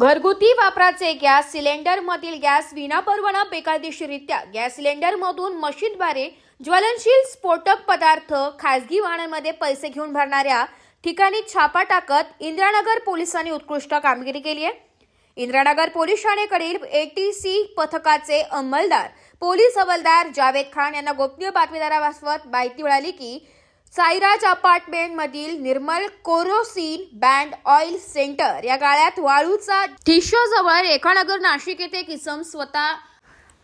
घरगुती वापराचे गॅस सिलेंडरमधील गॅस विनापरवाना बेकायदेशीरित्या गॅस सिलेंडरमधून मशीनद्वारे ज्वलनशील स्फोटक पदार्थ खासगी वाहनांमध्ये पैसे घेऊन भरणाऱ्या ठिकाणी छापा टाकत इंदिरानगर पोलिसांनी उत्कृष्ट कामगिरी केली आहे. इंदिरानगर पोलीस ठाणेकडील एटीसी पथकाचे अंमलदार पोलीस हवालदार जावेद खान यांना गोपनीय बातमीदारामार्फत माहिती मिळाली की साईराज अपार्टमेंट मधील Nirmal kerosene band oil centre या गाळ्यात वाळूचा जवळ रेखानगर नाशिक येथे किसम स्वतः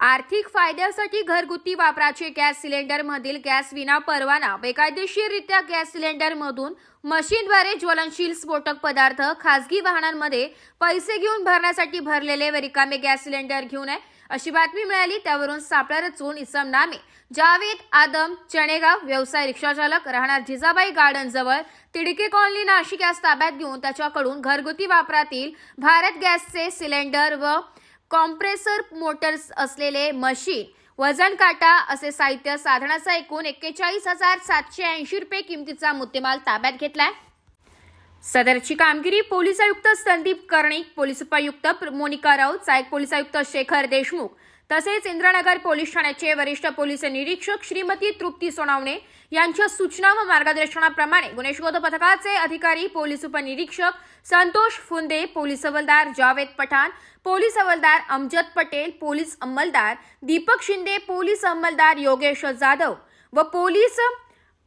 आर्थिक फायद्यासाठी घरगुती वापराचे गॅस सिलेंडरमधील गॅस विना परवाना बेकायदेशीररित्या गॅस सिलेंडरमधून मशीनद्वारे ज्वलनशील स्फोटक पदार्थ खासगी वाहनांमध्ये पैसे घेऊन भरण्यासाठी भरलेले व रिकामे गॅस सिलेंडर घेऊन आहे. अशी बातमी मिळाली त्यावरून सापळा रचून इसम नामे. जावेद आदम चणेगाव व्यवसाय रिक्षाचालक राहणार जिजाबाई गार्डन जवळ तिडके कॉलनी नाशिक यास ताब्यात घेऊन त्याच्याकडून घरगुती वापरातील भारत गॅसचे सिलेंडर व कॉम्प्रेसर मोटर्स असलेले मशीन वजन काटा असे साहित्य साधनाचा एकूण एक्केचाळीस हजार सातशे ऐंशी रुपये किमतीचा मुद्देमाल ताब्यात घेतलाय. सदरची कामगिरी पोलीस आयुक्त संदीप कर्णिक पोलीस उपायुक्त प्र- मोनिका राऊत सहाय्यक पोलीस आयुक्त शेखर देशमुख तसेच इंद्रानगर पोलीस ठाण्याचे वरिष्ठ पोलीस निरीक्षक श्रीमती तृप्ती सोनावणे यांच्या सूचना व मार्गदर्शनाप्रमाणे गुन्हे शोध पथकाचे अधिकारी पोलीस उपनिरीक्षक संतोष फुंदे पोलीस हवालदार जावेद पठाण पोलीस हवालदार अमजद पटेल पोलीस अंमलदार दीपक शिंदे पोलीस अंमलदार योगेश जाधव व पोलीस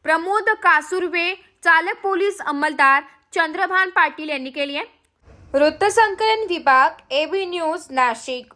प्रमोद कासुर्वे चालक पोलीस अंमलदार चंद्रभान पाटील यांनी केली आहे. वृत्तसंकलन विभाग एबी न्यूज नाशिक.